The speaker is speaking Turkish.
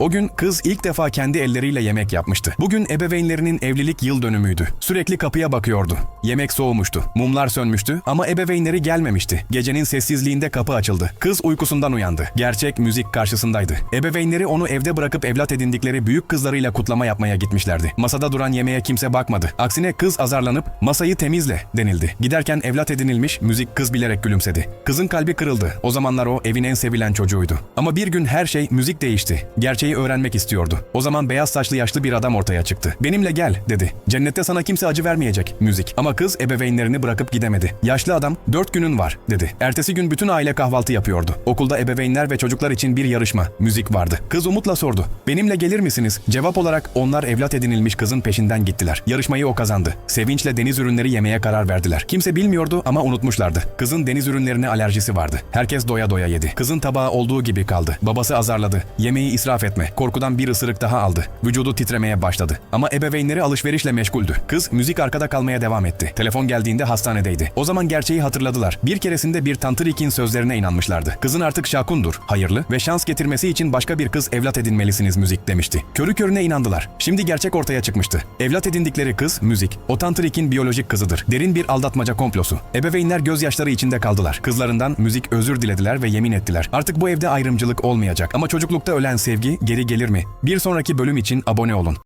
O gün kız ilk defa kendi elleriyle yemek yapmıştı. Bugün ebeveynlerinin evlilik yıl dönümüydü. Sürekli kapıya bakıyordu. Yemek soğumuştu. Mumlar sönmüştü ama ebeveynleri gelmemişti. Gecenin sessizliğinde kapı açıldı. Kız uykusundan uyandı. Gerçek müzik karşısındaydı. Ebeveynleri onu evde bırakıp evlat edindikleri büyük kızlarıyla kutlama yapmaya gitmişlerdi. Masada duran yemeğe kimse bakmadı. Aksine kız azarlanıp masayı temizle denildi. Giderken evlat edinilmiş müzik kız bilerek gülümsedi. Kızın kalbi kırıldı. O zamanlar o evin en sevilen çocuğuydu. Ama bir gün her şey müzik değişti. Gerçeği öğrenmek istiyordu. O zaman beyaz saçlı yaşlı bir adam ortaya çıktı. Benimle gel dedi. Cennette sana kimse acı vermeyecek müzik. Ama kız ebeveynlerini bırakıp gidemedi. Yaşlı adam dört günün var dedi. Ertesi gün bütün aile kahvaltı yapıyordu. Okulda ebeveynler ve çocuklar için bir yarışma, müzik vardı. Kız umutla sordu. Benimle gelir misiniz? Cevap olarak onlar evlat edinilmiş kızın peşinden gittiler. Yarışmayı o kazandı. Sevinçle deniz ürünleri yemeye karar verdiler. Kimse bilmiyordu ama unutmuşlardı. Kızın deniz ürünlerine alerjisi vardı. Herkes doya doya yedi. Kızın tabağı olduğu gibi kaldı. Babası azarladı. Yemeği israf etme. Korkudan bir ısırık daha aldı. Vücudu titremeye başladı. Ama ebeveynleri alışverişle meşguldü. Kız müzik arkada kalmaya devam etti. Telefon geldiğinde hastanedeydi. O zaman gerçeği hatırladılar. Bir keresinde bir tantrik'in sözlerine inanmışlardı. Kızın artık şakundur, hayırlı ve şans getirmesi için başka bir kız evlat edinmelisiniz müzik demişti. Körü körüne inandılar. Şimdi gerçek ortaya çıkmıştı. Evlat edindikleri kız müzik. O tantrik'in biyolojik kızıdır. Derin bir aldatmaca komplosu. Ebeveynler gözyaşları içinde kaldılar. Kızlarından müzik özür dilediler ve yemin ettiler. Artık bu evde ayrımcılık olmayacak. Ama çocuklukta ölen sevgi geri gelir mi? Bir sonraki bölüm için abone olun.